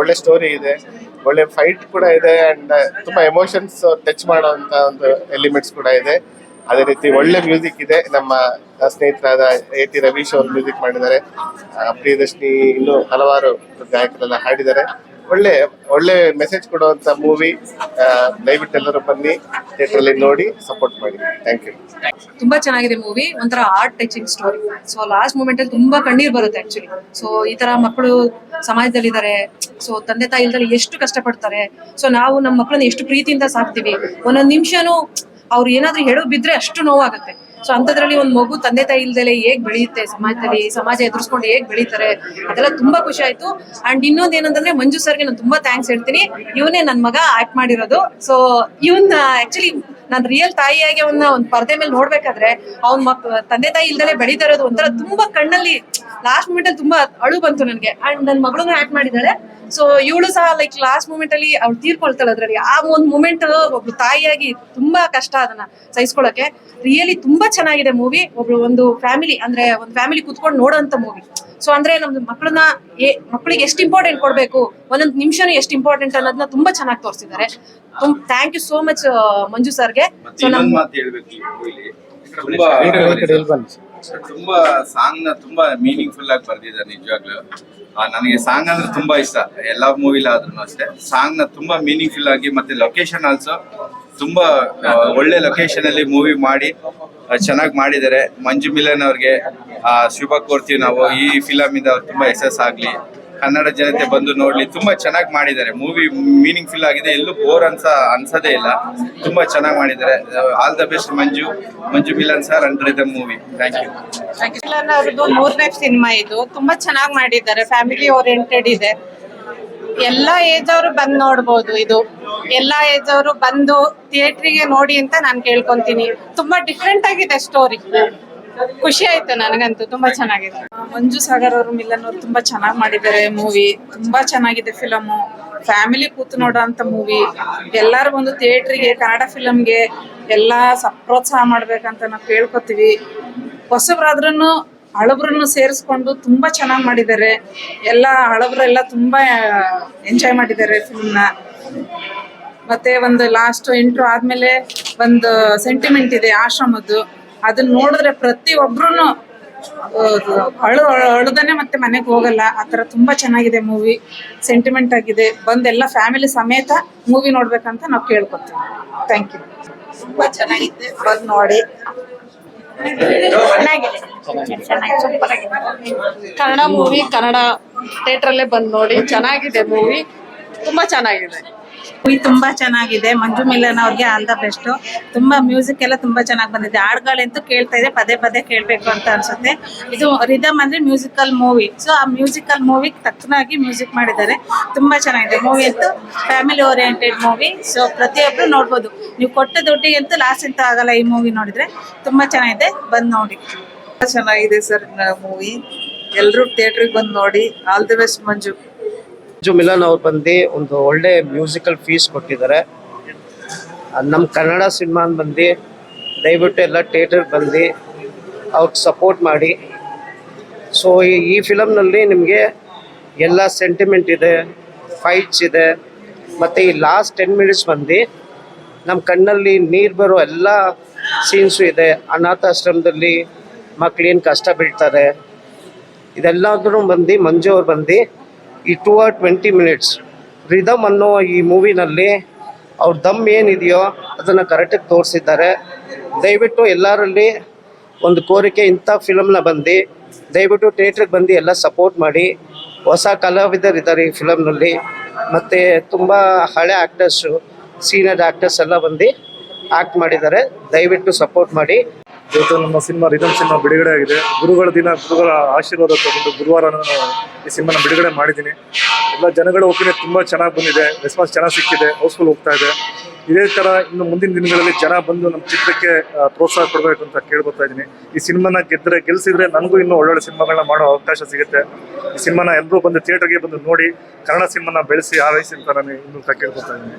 ಒಳ್ಳೆ ಸ್ಟೋರಿ ಇದೆ, ಒಳ್ಳೆ ಫೈಟ್ ಕೂಡ ಇದೆ ಅಂಡ್ ತುಂಬಾ ಎಮೋಷನ್ಸ್ ಟಚ್ ಮಾಡುವಂತ ಒಂದು ಎಲಿಮೆಂಟ್ಸ್ ಕೂಡ ಇದೆ. ಅದೇ ರೀತಿ ಒಳ್ಳೆ ಮ್ಯೂಸಿಕ್ ಇದೆ. ನಮ್ಮ ಸ್ನೇಹಿತರಾದ ಎ ಟಿ ರವೀಶ್ ಅವರು ಮ್ಯೂಸಿಕ್ ಮಾಡಿದ್ದಾರೆ. ಪ್ರಿಯದರ್ಶಿನಿ ಇನ್ನು ಹಲವಾರು ಗಾಯಕರೆಲ್ಲ ಹಾಡಿದ್ದಾರೆ. ಒಳ್ಳೆ ಒಳ್ಳೆ ಮೆಸೇಜ್ ಕೊಡುವಂತ ಮೂವಿ ದಯವಿಟ್ಟು ಎಲ್ಲರೂ ಬನ್ನಿ ಥಿಯೇಟರ್ ಅಲ್ಲಿ ನೋಡಿ ಸಪೋರ್ಟ್ ಮಾಡಿ. ಥ್ಯಾಂಕ್ ಯು ತುಂಬಾ ಚೆನ್ನಾಗಿದೆ ಮೂವಿ ಒಂಥರ heart touching story so last moment ಅಲ್ಲಿ ತುಂಬಾ ಕಣ್ಣೀರ್ ಬರುತ್ತೆ ಆಕ್ಚುಲಿ ಸೊ ಈ ತರ ಮಕ್ಕಳು ಸಮಾಜದಲ್ಲಿ ಇದಾರೆ ಸೊ ತಂದೆ ತಾಯಿ ಇಲ್ದಲ್ಲಿ ಎಷ್ಟು ಕಷ್ಟಪಡ್ತಾರೆ. ಸೊ ನಾವು ನಮ್ಮ ಮಕ್ಕಳನ್ನ ಎಷ್ಟು ಪ್ರೀತಿಯಿಂದ ಸಾಕ್ತಿವಿ. ಒಂದೊಂದು ನಿಮಿಷನೂ ಅವ್ರು ಏನಾದ್ರೂ ಹೇಳೋ ಬಿದ್ರೆ ಅಷ್ಟು ನೋವಾಗುತ್ತೆ. ಸೊ ಅಂಥದ್ರಲ್ಲಿ ಒಂದ್ ಮಗು ತಂದೆ ತಾಯಿ ಇಲ್ದಲೆ ಹೇಗ್ ಬೆಳೆಯುತ್ತೆ ಸಮಾಜದಲ್ಲಿ ಸಮಾಜ ಎದುರಿಸ್ಕೊಂಡು ಹೇಗ್ ಬೆಳೀತಾರೆ, ಅದೆಲ್ಲ ತುಂಬಾ ಖುಷಿ ಆಯ್ತು. ಅಂಡ್ ಇನ್ನೊಂದ್ ಏನಂತಂದ್ರೆ ಮಂಜು ಸರ್ಗೆ ನಾನು ತುಂಬಾ ಥ್ಯಾಂಕ್ಸ್ ಹೇಳ್ತೀನಿ. ಇವನೇ ನನ್ ಮಗ ಆಕ್ಟ್ ಮಾಡಿರೋದು. ಸೊ ಇವನ್ ಆಕ್ಚುಲಿ ನಾನ್ ರಿಯಲ್ ತಾಯಿಯಾಗಿ ಅವನ್ನ ಒಂದ್ ಪರದೆ ಮೇಲೆ ನೋಡ್ಬೇಕಾದ್ರೆ ಅವ್ನ ಮಕ್, ತಂದೆ ತಾಯಿ ಇಲ್ದಲೆ ಬೆಳೀತಾ ಇರೋದು ಒಂಥರ ತುಂಬಾ ಕಣ್ಣಲ್ಲಿ ಲಾಸ್ಟ್ ಮೂಮೆಂಟ್ ಅಲ್ಲಿ ತುಂಬಾ ಅಳು ಬಂತು ನನ್ಗೆ. ಅಂಡ್ ನನ್ ಮಗಳನ್ನ ಆಕ್ಟ್ ಮಾಡಿದಾಳೆ ಸೊ ಇವಳು ಸಹ ಲೈಕ್ ಲಾಸ್ಟ್ ಮೂಮೆಂಟ್ ಅಲ್ಲಿ ಅವ್ಳು ತೀರ್ಕೊಳ್ತಾಳೆ ಅದ್ರಲ್ಲಿ. ಆ ಒಂದು ಮೂಮೆಂಟ್ ಒಬ್ಳು ತಾಯಿಯಾಗಿ ತುಂಬಾ ಕಷ್ಟ ಅದನ್ನ ಸಹಿಸ್ಕೊಳಕ್ಕೆ. ರಿಯಲಿ ತುಂಬಾ ಚೆನ್ನಾಗಿದೆ ಮೂವಿ ಒಬ್ಳು ಒಂದು ಫ್ಯಾಮಿಲಿ ಅಂದ್ರೆ ಒಂದು ಫ್ಯಾಮಿಲಿ ಕುತ್ಕೊಂಡು ನೋಡೋಂತ ಮೂವಿ ಸೊ ಅಂದ್ರೆ ನಮ್ದು ಮಕ್ಕಳನ್ನ ಮಕ್ಕಳಿಗೆ ಎಷ್ಟು ಇಂಪಾರ್ಟೆಂಟ್ ಕೊಡ್ಬೇಕು? ಒಂದೊಂದು ನಿಮಿಷನೂ ಎಷ್ಟು ಇಂಪಾರ್ಟೆಂಟ್ ಅನ್ನೋದನ್ನ ತುಂಬಾ ಚೆನ್ನಾಗಿ ತೋರಿಸಿದ್ದಾರೆ. Thank you so much Manju ಸರ್ಗೆ. ತುಂಬಾ ಸಾಂಗ್ನ ತುಂಬಾ ಮೀನಿಂಗ್ಫುಲ್ ಆಗಿ ಬರ್ದಿದ್ದಾರೆ ನಿಜವಾಗ್ಲೂ. ನನಗೆ ಸಾಂಗ್ ಅಂದ್ರೆ ತುಂಬಾ ಇಷ್ಟ. ಎಲ್ಲಾ ಮೂವಿಲ್ ಆದ್ರೂ ಅಷ್ಟೇ. ಸಾಂಗ್ನ ತುಂಬಾ ಮೀನಿಂಗ್ಫುಲ್ ಆಗಿ ಮತ್ತೆ ಲೊಕೇಶನ್ ಆಲ್ಸೋ ತುಂಬಾ ಒಳ್ಳೆ ಲೊಕೇಶನ್ ಅಲ್ಲಿ ಮೂವಿ ಮಾಡಿ ಚೆನ್ನಾಗಿ ಮಾಡಿದ್ದಾರೆ. ಮಂಜು ಮಿಲನ್ ಅವ್ರಿಗೆ ಶುಭ ಕೋರ್ತೀವಿ ನಾವು. ಈ ಫಿಲಮ್ ಇಂದ ಅವ್ರು ತುಂಬಾ ಯಶಸ್ ಆಗ್ಲಿ. ಕನ್ನಡ ಜನತೆ ಬಂದು ನೋಡ್ಲಿ, ತುಂಬಾ ಚೆನ್ನಾಗಿ ಮಾಡಿದ್ದಾರೆ. ಮೂವಿ ಮೀನಿಂಗ್ ಫುಲ್ ಆಗಿದೆ. ಎಲ್ಲೂ ಬೋರ್ ಅನ್ಸ, ಅನ್ಸದೇ ಇಲ್ಲ. ತುಂಬಾ ಚೆನ್ನಾಗಿ ಮಾಡಿದ್ದಾರೆ. All the best Manju. Manju Milan sir under the movie thank you ಅವ್ರದ್ದು ಮೂರನೇ ಸಿನಿಮಾ ಇದು. ತುಂಬಾ ಚೆನ್ನಾಗಿ ಮಾಡಿದ್ದಾರೆ. ಫ್ಯಾಮಿಲಿ ಓರಿಯೆಂಟೆಡ್ ಇದೆ. ಎಲ್ಲಾ ಏಜ್ ಅವರು ಬಂದ್ ನೋಡಬಹುದು ಇದು. ಎಲ್ಲಾ ಏಜ್ ಅವರು ಬಂದು ಥಿಯೇಟ್ರಿಗೆ ನೋಡಿ ಅಂತ ನಾನು ಕೇಳ್ಕೊಂತೀನಿ. ತುಂಬಾ ಡಿಫ್ರೆಂಟ್ ಆಗಿದೆ ಸ್ಟೋರಿ ಖುಷಿ ಆಯ್ತು ನನಗಂತೂ, ತುಂಬಾ ಚೆನ್ನಾಗಿದೆ. ಮಂಜು ಸಾಗರ್ ಅವರು ಮಿಲನ್ ಅವರು ತುಂಬಾ ಚೆನ್ನಾಗಿ ಮಾಡಿದ್ದಾರೆ ಮೂವಿ ತುಂಬಾ ಚೆನ್ನಾಗಿದೆ ಫಿಲಮು ಫ್ಯಾಮಿಲಿ ಕೂತು ನೋಡೋ ಮೂವಿ ಎಲ್ಲರೂ ಬಂದು ಥಿಯೇಟ್ರಿಗೆ ಕನ್ನಡ ಫಿಲಮ್ಗೆ ಎಲ್ಲ ಪ್ರೋತ್ಸಾಹ ಮಾಡ್ಬೇಕಂತ ನಾವು ಕೇಳ್ಕೊತೀವಿ. ಹೊಸಬ್ರಾದ್ರೂ ಹಳಬ್ರನ್ನು ಸೇರಿಸ್ಕೊಂಡು ತುಂಬಾ ಚೆನ್ನಾಗಿ ಮಾಡಿದ್ದಾರೆ. ಎಲ್ಲ ಹಳಬ್ರೆಲ್ಲ ತುಂಬಾ ಎಂಜಾಯ್ ಮಾಡಿದ್ದಾರೆ ಫಿಲ್ಮ್ನ ಮತ್ತೆ ಒಂದು ಲಾಸ್ಟ್ ಇಂಟ್ರೋ ಆದ್ಮೇಲೆ ಒಂದು ಸೆಂಟಿಮೆಂಟ್ ಇದೆ ಆಶ್ರಮದ್ದು. ಅದನ್ನ ನೋಡಿದ್ರೆ ಪ್ರತಿ ಒಬ್ರು ಅಳು ಅಳುದನೆ ಮತ್ತೆ ಮನೆಗೆ ಹೋಗಲ್ಲ. ಆ ಥರ ತುಂಬಾ ಚೆನ್ನಾಗಿದೆ ಮೂವಿ ಸೆಂಟಿಮೆಂಟ್ ಆಗಿದೆ. ಬಂದೆಲ್ಲ ಫ್ಯಾಮಿಲಿ ಸಮೇತ ಮೂವಿ ನೋಡ್ಬೇಕಂತ ನಾವು ಕೇಳ್ಕೊತೀವಿ. ಥ್ಯಾಂಕ್ ಯು ತುಂಬಾ ಚೆನ್ನಾಗಿದೆ. ಬಂದ್ ನೋಡಿ. ಕನ್ನಡ ಮೂವಿ ಕನ್ನಡ ಥಿಯೇಟರ್ ಅಲ್ಲೇ ಬಂದು ನೋಡಿ. ಚೆನ್ನಾಗಿದೆ ಮೂವಿ ತುಂಬಾ ಚೆನ್ನಾಗಿದೆ. ಮೂವಿ ತುಂಬಾ ಚೆನ್ನಾಗಿದೆ. ಮಂಜು ಮಿಲನ್ ಅವ್ರಿಗೆ ಆಲ್ ದ ಬೆಸ್ಟ್. ತುಂಬಾ ಮ್ಯೂಸಿಕ್ ಎಲ್ಲ ತುಂಬಾ ಚೆನ್ನಾಗಿ ಬಂದಿದೆ. ಹಾಡ್ಗಳಂತೂ ಕೇಳ್ತಾ ಇದೆ. ಪದೇ ಪದೇ ಕೇಳ್ಬೇಕು ಅಂತ ಅನ್ಸುತ್ತೆ. ಇದು ರಿದಮ್ ಅಂದ್ರೆ ಮ್ಯೂಸಿಕಲ್ ಮೂವಿ ಸೊ ಆ ಮ್ಯೂಸಿಕಲ್ ಮೂವಿಗೆ ತಕ್ಕನಾಗಿ ಮ್ಯೂಸಿಕ್ ಮಾಡಿದ್ದಾರೆ. ತುಂಬಾ ಚೆನ್ನಾಗಿದೆ. ಮೂವಿ ಅಂತೂ ಫ್ಯಾಮಿಲಿ ಓರಿಯೆಂಟೆಡ್ ಮೂವಿ ಸೊ ಪ್ರತಿಯೊಬ್ರು ನೋಡ್ಬೋದು. ನೀವು ಕೊಟ್ಟ ದುಡ್ಡಿಗಂತೂ ಲಾಸ್ ಅಂತ ಆಗಲ್ಲ ಈ ಮೂವಿ ನೋಡಿದ್ರೆ. ತುಂಬಾ ಚೆನ್ನಾಗಿದೆ. ಬಂದ್ ನೋಡಿ. ತುಂಬಾ ಚೆನ್ನಾಗಿದೆ ಸರ್ ಮೂವಿ ಎಲ್ಲರೂ ಥಿಯೇಟ್ರಿಗೆ ಬಂದು ನೋಡಿ. All the best Manju. Manju Milan ಅವ್ರು ಬಂದು ಒಂದು ಒಳ್ಳೆ ಮ್ಯೂಸಿಕಲ್ ಫೀಸ್ ಕೊಟ್ಟಿದ್ದಾರೆ. ನಮ್ಮ ಕನ್ನಡ ಸಿನಿಮಾ ಬಂದು ದಯವಿಟ್ಟು ಎಲ್ಲ ಥಿಯೇಟರ್ ಬಂದು ಅವ್ರಿಗೆ ಸಪೋರ್ಟ್ ಮಾಡಿ. ಸೊ ಈ ಫಿಲಮ್ನಲ್ಲಿ ನಿಮಗೆ ಎಲ್ಲ ಸೆಂಟಿಮೆಂಟ್ ಇದೆ ಫೈಟ್ಸ್ ಇದೆ. ಮತ್ತು ಈ ಲಾಸ್ಟ್ ಟೆನ್ ಮಿನಿಟ್ಸ್ ಬಂದು ನಮ್ಮ ಕಣ್ಣಲ್ಲಿ ನೀರು ಬರೋ ಎಲ್ಲ ಸೀನ್ಸು ಇದೆ. ಅನಾಥಾಶ್ರಮದಲ್ಲಿ ಮಕ್ಳೇನು ಕಷ್ಟ ಬೀಳ್ತಾರೆ. ಇದೆಲ್ಲದೂ ಬಂದು ಮಂಜು ಅವ್ರು ಬಂದು two or twenty minutes. Rhythm ಅನ್ನೋ ಈ ಮೂವಿನಲ್ಲಿ ಅವ್ರ ದಮ್ ಏನಿದೆಯೋ ಅದನ್ನು ಕರೆಕ್ಟಾಗಿ ತೋರಿಸಿದ್ದಾರೆ. ದಯವಿಟ್ಟು ಎಲ್ಲರಲ್ಲಿ ಒಂದು ಕೋರಿಕೆ ಇಂಥ ಫಿಲಮ್ನ ಬಂದು, ದಯವಿಟ್ಟು ಥಿಯೇಟ್ರಿಗೆ ಬಂದು ಎಲ್ಲ ಸಪೋರ್ಟ್ ಮಾಡಿ. ಹೊಸ ಕಲಾವಿದರಿದ್ದಾರೆ ಈ ಫಿಲಮ್ನಲ್ಲಿ. ಮತ್ತು ತುಂಬ ಹಳೆ ಆ್ಯಕ್ಟರ್ಸು ಸೀನಿಯರ್ ಆ್ಯಕ್ಟರ್ಸ್ ಎಲ್ಲ ಬಂದು ಆ್ಯಕ್ಟ್ ಮಾಡಿದ್ದಾರೆ. ದಯವಿಟ್ಟು ಸಪೋರ್ಟ್ ಮಾಡಿ. ಇವತ್ತು ನಮ್ಮ ಸಿನಿಮಾ ರಿದಮ್ ಸಿನಿಮಾ ಬಿಡುಗಡೆ ಆಗಿದೆ. ಗುರುಗಳ ದಿನ, ಗುರುಗಳ ಆಶೀರ್ವಾದ ತಗೊಂಡು ಗುರುವಾರ ನಾನು ಈ ಸಿನಿಮಾನ ಬಿಡುಗಡೆ ಮಾಡಿದ್ದೀನಿ. ಎಲ್ಲ ಜನಗಳ ಒಪಿನಿಯನ್ ತುಂಬ ಚೆನ್ನಾಗಿ ಬಂದಿದೆ. ರೆಸ್ಪಾನ್ಸ್ ಚೆನ್ನಾಗಿ ಸಿಕ್ಕಿದೆ. ಹೌಸ್ಫುಲ್ ಹೋಗ್ತಾ ಇದೆ. ಇದೇ ಥರ ಇನ್ನು ಮುಂದಿನ ದಿನಗಳಲ್ಲಿ ಜನ ಬಂದು ನಮ್ಮ ಚಿತ್ರಕ್ಕೆ ಪ್ರೋತ್ಸಾಹ ಕೊಡಬೇಕು ಅಂತ ಕೇಳ್ಬೋತಾ ಇದ್ದೀನಿ. ಈ ಸಿನಿಮಾನ ಗೆದ್ದರೆ ಗೆಲ್ಸಿದ್ರೆ ನನಗೂ ಇನ್ನೂ ಒಳ್ಳೊಳ್ಳೆ ಸಿನಿಮಾಗಳನ್ನ ಮಾಡೋ ಅವಕಾಶ ಸಿಗುತ್ತೆ. ಈ ಸಿನಿಮಾನ ಎಲ್ಲರೂ ಬಂದು ಥಿಯೇಟರ್ಗೆ ಬಂದು ನೋಡಿ ಕನ್ನಡ ಸಿನಿಮಾನ ಬೆಳೆಸಿ ಆರೈಸಿ ಅಂತ ನಾನು ಇನ್ನೂ ಕೇಳ್ಕೊತಾ ಇದ್ದೀನಿ.